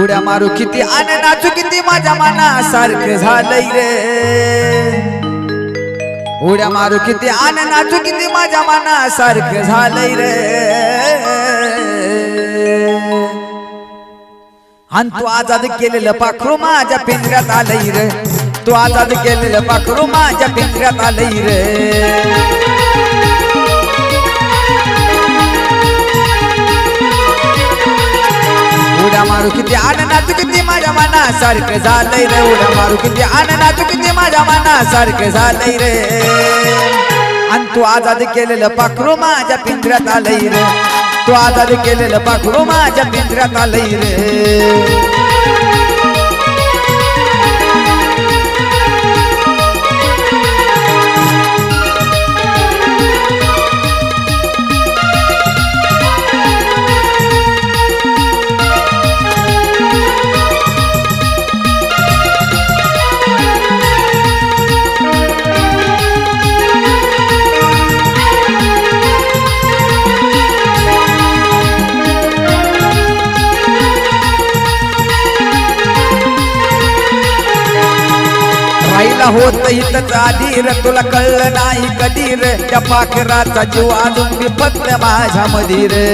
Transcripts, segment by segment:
उड्या मारू किती आणि नाचू किती माझ्या मनासारखं झालंय रे. उड्या मारू किती आणि नाचू किती माझ्या मनासारखं झालंय रे. आणि तू आजाद केलेलं पाखरू माझ्या पिंजऱ्यात आलंय रे. तू आजाद केलेलं पाखरू माझ्या पिंजऱ्यात आलंय रे. उड्या मारू किती आनंदात किती माझ्या मनासारखं झालंय रे. उड्या मारू किती आनंदात किती माझ्या मनासारखं झालंय रे. आणि तू आजाद केलेलं पाखरू माझ्या पिंजऱ्यात आलंय रे. तू आजाद केलेलं पाखरू माझ्या पिंजऱ्यात आलंय रे. होत रे तुला कळलं नाही कधी रे? त्या पाखराचा जीव अजून बी फक्त माझ्या मधी रे.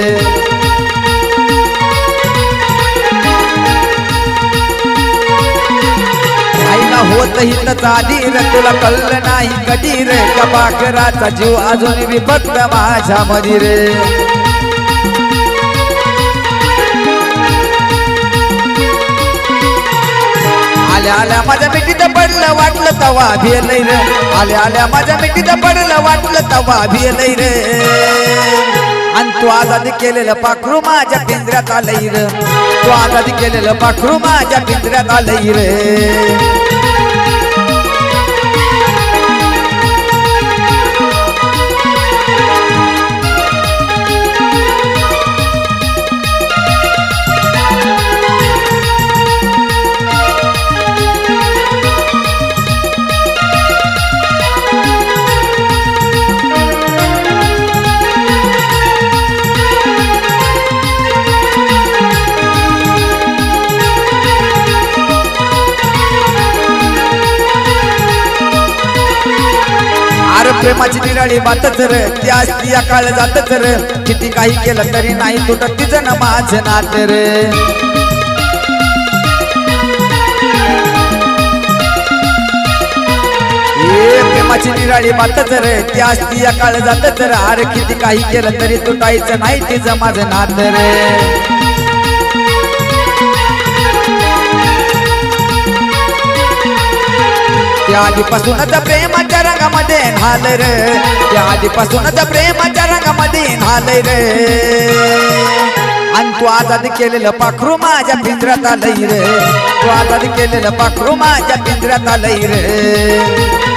होत इथंच आधी रे तुला कळलं नाही कधी रे? त्या पाखराचा जीव अजून बी फक्त माझ्या मधी रे. आल्या आल्या माझ्या पडलं वाटलं तवा भिलय रे. आल्या आल्या माझ्या मिठीत पडलं वाटलं तवा भिलय रे. आणि तू आजादी केलेलं पाखरू माझ्या पिंजऱ्यात आलंय रे. तू आजादी केलेलं पाखरू माझ्या पिंजऱ्यात आलंय रे. प्रेमाची निराळी बातच रे ती असती या काळ जातच रे. किती काही केलं तरी नाही तुटत तिचं ना माझं नात रे. ए प्रेमाची निराळी बातच रे ती असती या काळ जातच रे. अरे किती काही केलं तरी तुटायचं नाही तिचं माझं नात रे. त्या आधीपासूनच प्रेम रंगामध्ये न्हाल रे. त्या आधीपासूनच प्रेमाच्या रंगामध्ये न्हाल रे. आणि तू आजाद केलेलं पाखरू माझ्या पिंजऱ्यात आलंय रे. तू आजाद केलेलं पाखरू माझ्या पिंजऱ्यात आलंय रे.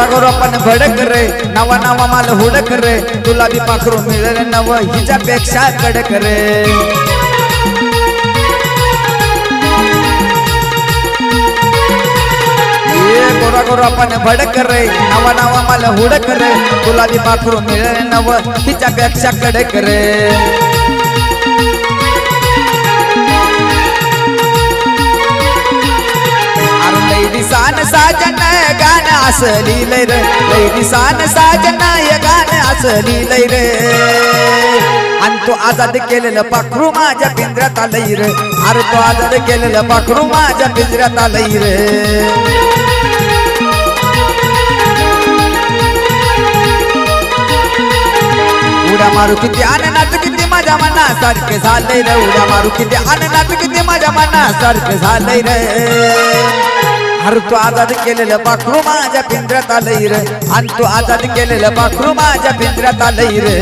अरे गोरा भडक रे. नवा नवा माल हुडक रे. तुला बी पाखरू मिळेल नव हिच्यापेक्षा कडक रे. ए गोरा गोरा भडक रे. नवा नवा माल हुडक रे. तुला बी पाखरू मिळेल नव हिच्यापेक्षा कडक रे. अरे साजन असं लिहिलंय रे. लई दिसान साजन हे गाणं असं लिहिलंय रे. आणि तो आजाद केलेलं पाखरू माझ्या पिंजऱ्यात आलंय रे. अरे तो आजाद केलेलं पाखरू माझ्या पिंजऱ्यात आलंय रे. उड्या मारू किती आनंदात किती माझ्या मनासारखे झालंय रे. उड्या मारू किती आनंदात किती माझ्या मनासारखे झालंय रे. अरे तू आजाद केलेलं पाखरू माझ्या पिंजऱ्यात आलंय रे आणि तू आजाद केलेलं पाखरू माझ्या पिंजऱ्यात आलंय रे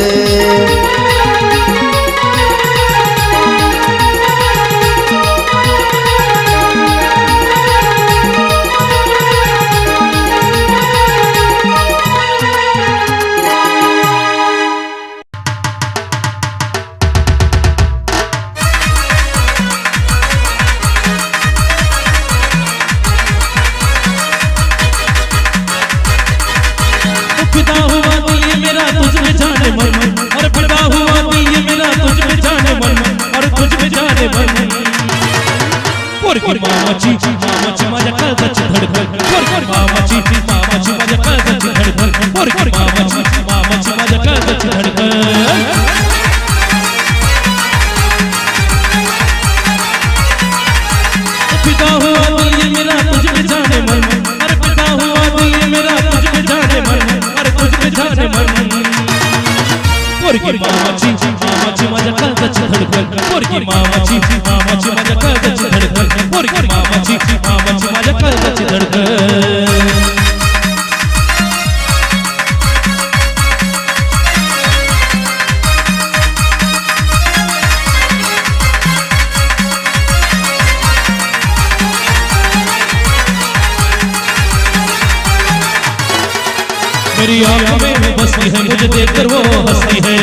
मेरी आंखों में वो बसती है मुझे देखकर वो हंसती है।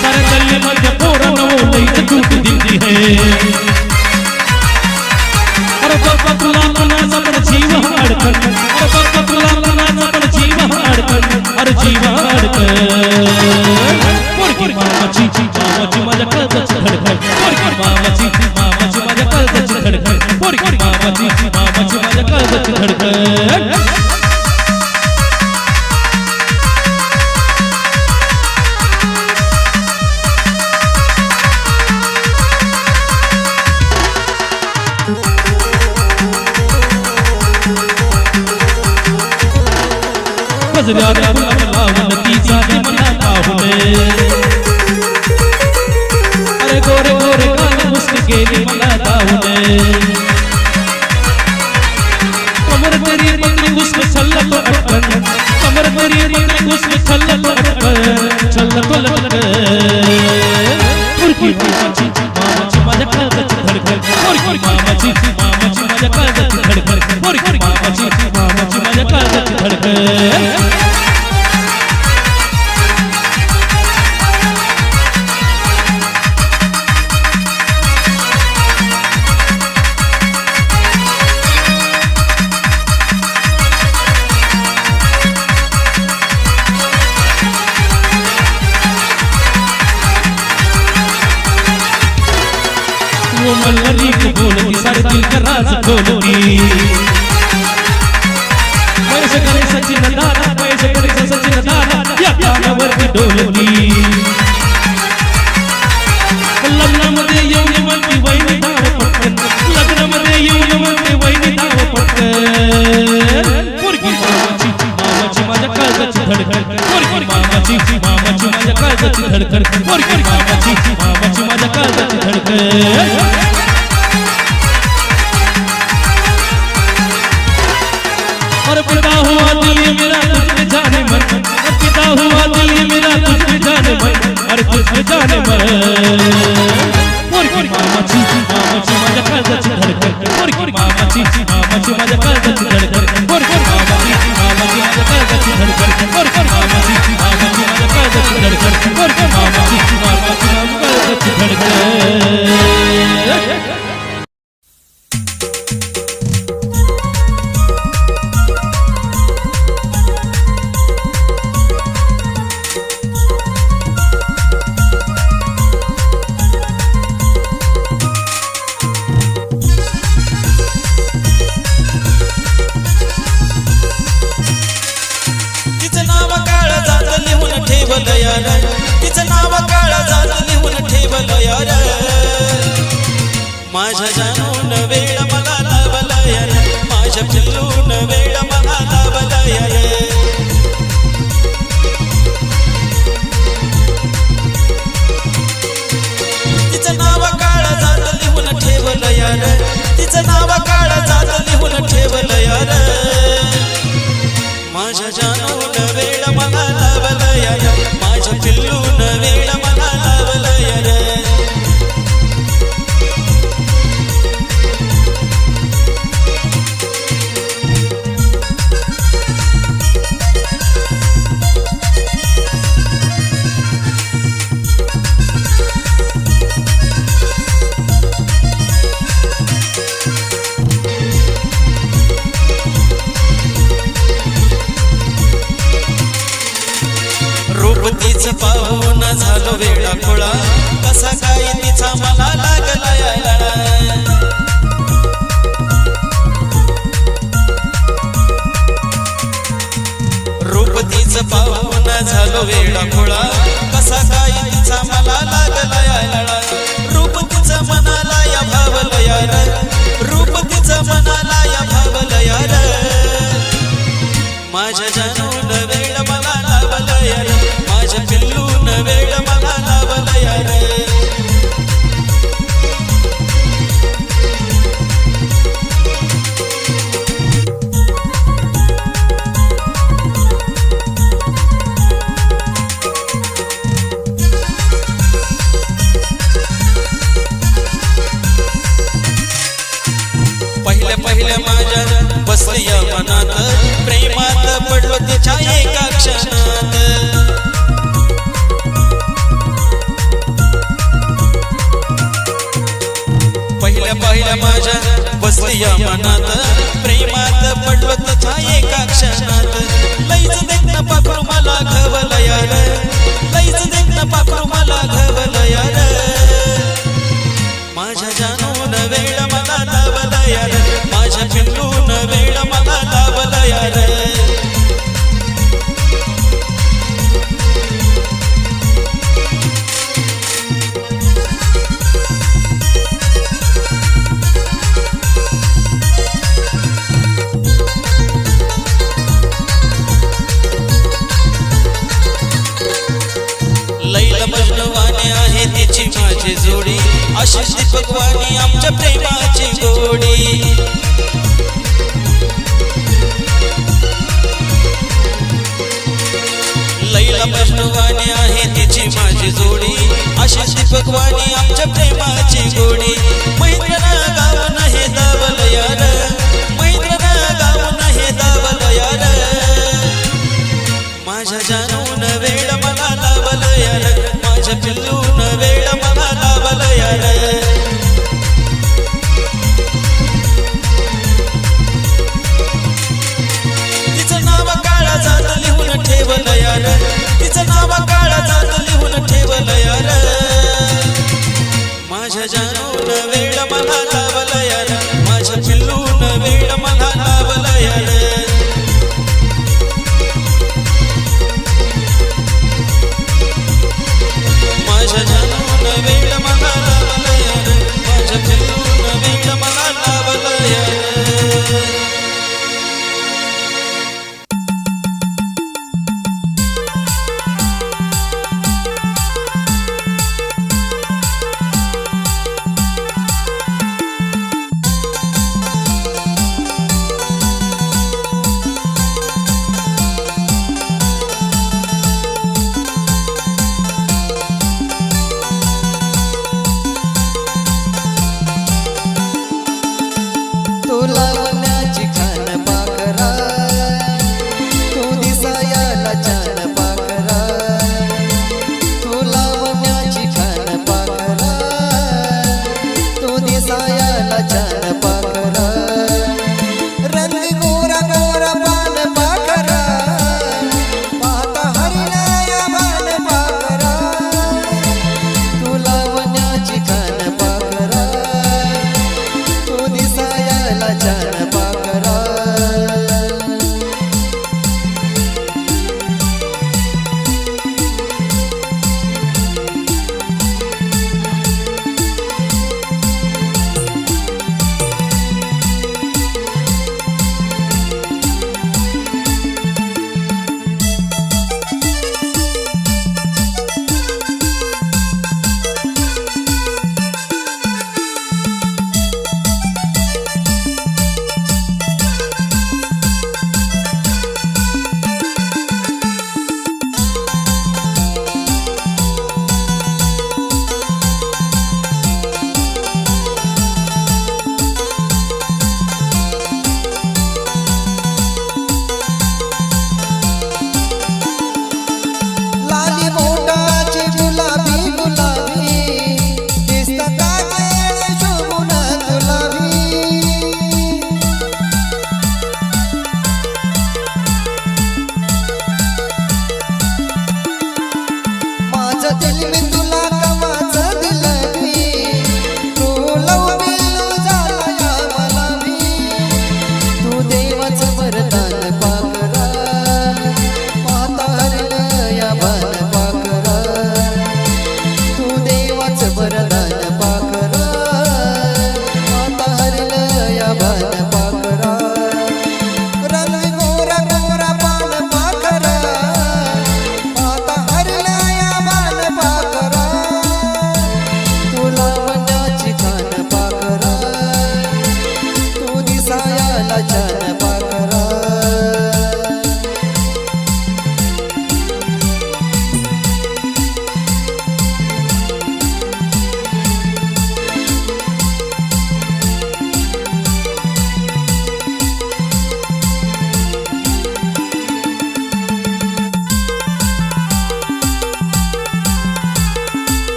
सारे गली मध्य पोरा न वो लई चूक दिखती है। अरे बाबा तुला मनाचा पण जीव अडकन। अरे बाबा तुला मनाचा पण जीव अडकन। अरे जीव अडकन। पोरगी मामाची मामाची माझ्या काळजाची धडकन पोरगी मामाची मामाची माझ्या काळजाची धडकन पोरगी मामाची मामाची माझ्या काळजाची धडकन गजऱ्याला गुलाब लावून तिचा ते मला पाहुणे अरे गोरे गोरे काल मुस्क गेली मला दावणे శ్రీ చల్లకొలక చల్లకొలక ఉరికి మామచి మామచి మజ కదచి ధడక ఉరికి మామచి మామచి మజ కదచి ధడక ఉరికి మామచి మామచి మజ కదచి ధడక करे सचिन दादा पैसे करे सचिन दादा या कानावरती डोलती लग्नामध्ये येऊन म्हणती वहिनी धाव पटकन। लग्नामध्ये येऊन म्हणती वहिनी धाव पटकन। पोरगी मामाची मामाची माझ्या काळजाची धडकन। पोरगी मामाची मामाची माझ्या काळजाची धडकन। पोरगी मामाची मामाची माझ्या काळजाची धडकन। और पिता हुआ दिल मेरा तुझ जाने मन और पिता हुआ दिल ये मेरा तुझ पे जाने मन अरे तुझ पे जाने मन पोरगी मामाची मामाची माझ्या काळजाची धडकन पोरगी मामाची मामाची माझ्या काळजाची धडकन पोरगी मामाची मामाची माझ्या काळजाची धडकन पोरगी मामाची मामाची माझ्या काळजाची धडकन पोरगी मामाची मामाची माझ्या काळजाची धडकन वेळ मला लावलं वेळा कसा काय तिचा मला लागला रूप तिचं पाहून झालो वेळा खोळा. कसा काय तिचा मला प्रेमाची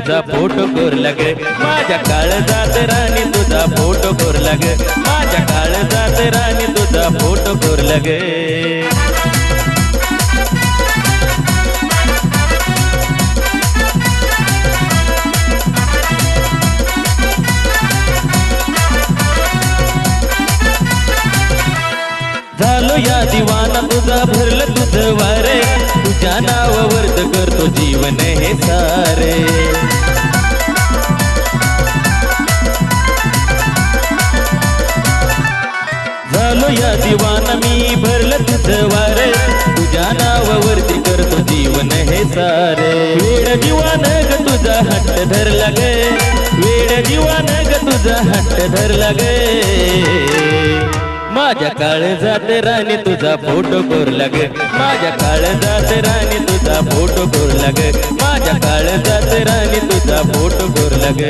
तुझा फोटो कोरला गे माझ्या काळजात राणी तुझा फोटो कोरला गे माझ्या काळजात राणी तुझा फोटो कोरला गे झालो या दिवाना तुझा भरलं तुझं वारे. तुझ्या नावावर करतो जीवन हे सारे. तुझ्या या मी भरलं तुझं वार. तुझ्या नावावरती करतो जीवन हे सारे. वेळ जीवन ग तुझा हट्ट धरला गे. वेळ जीवन ग तुझा हट्ट धरला गे. माझ्या काळ जात राणी तुझा फोटो कोरला लाग माझ्या काळ जात राणी तुझा फोटो गोर लाग माझ्या काळ जात राणी तुझा फोटो गोर लाग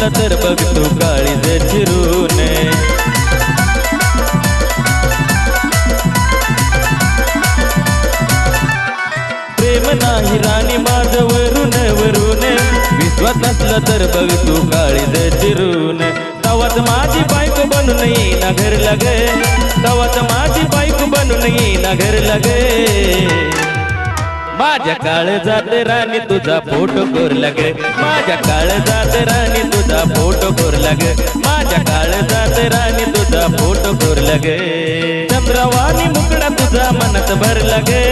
झाला तर बघ तू काळीज चिरून प्रेम नाही राणी माझ वरून वरून. विश्वास नसला तर बघ तू काळीज चिरून तवाच माझी बायको बनून येईना घर लगे. तवाच माझी बायको बनून येईना घर लगे. माझ्या काळ जात राणी तुझा फोटो कोरला ग. माझ्या काळ जात राणी तुझा फोटो कोरला ग. माझ्या काळ जात राणी तुझा फोटो कोरला ग. चंद्रवाणी मुकडा तुझा मनात भरला ग.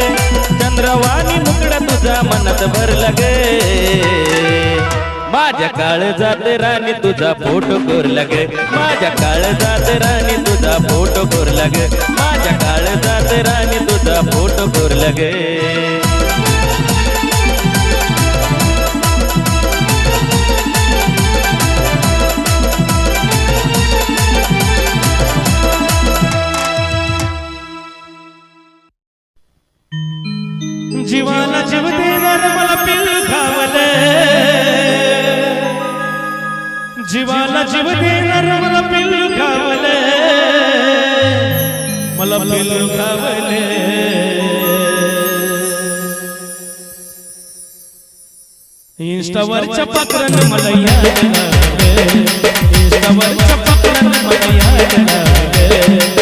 चंद्रवाणी मुकडा तुझा मनात भरला ग. माझ्या काळ जात राणी तुझा फोटो कोरला ग. माझ्या काळ जात राणी तुझा फोटो कोरला ग. माझ्या काळ जात राणी तुझा फोटो कोरला ग. जीव देणार मला पिल्लू खावले. जीवाला जीव देणार मला पिल्लू खावले. मला पिल्लू खावले. इंस्टावरच्या पाकरान मला याद लागले. इंस्टावरच्या पाकरान मला याद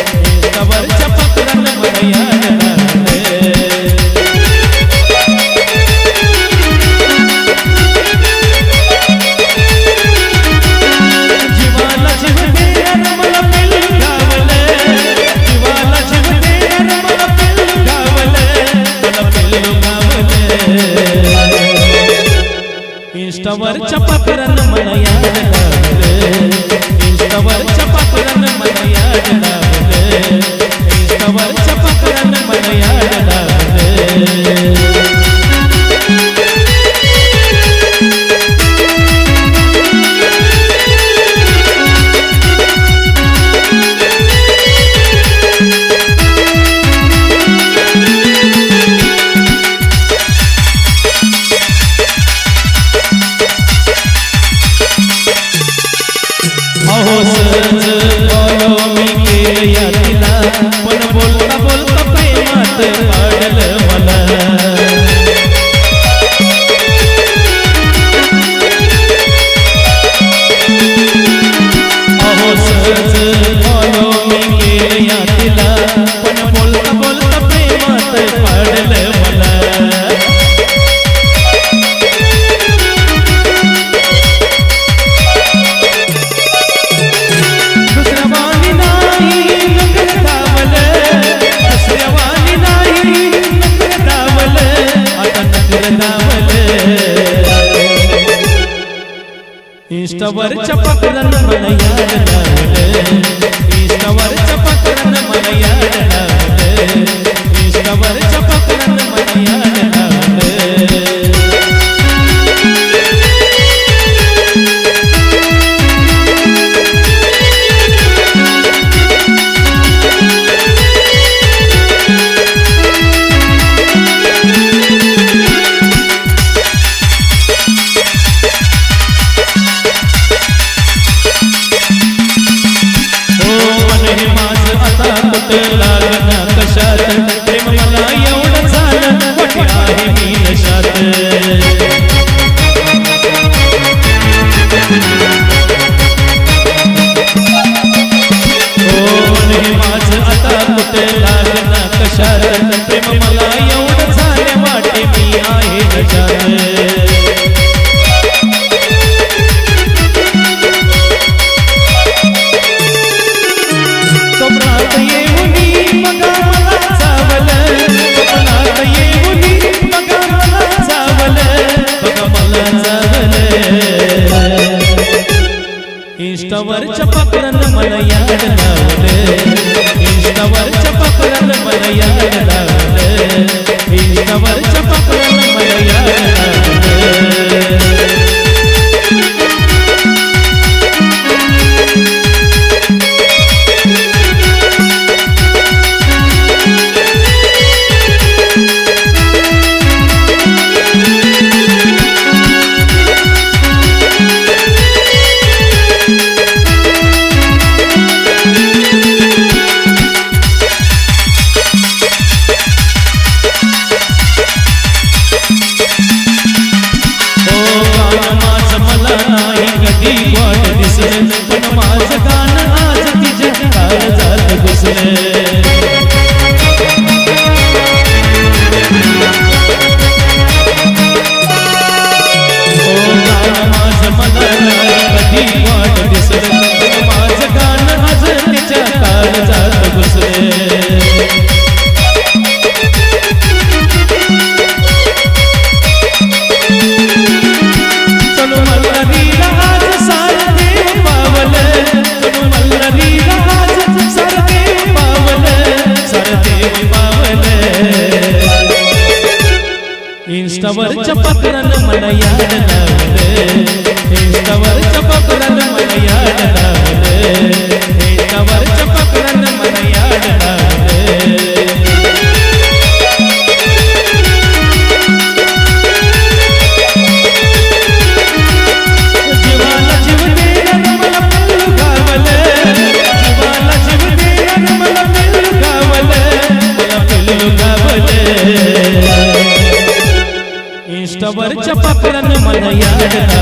yeah.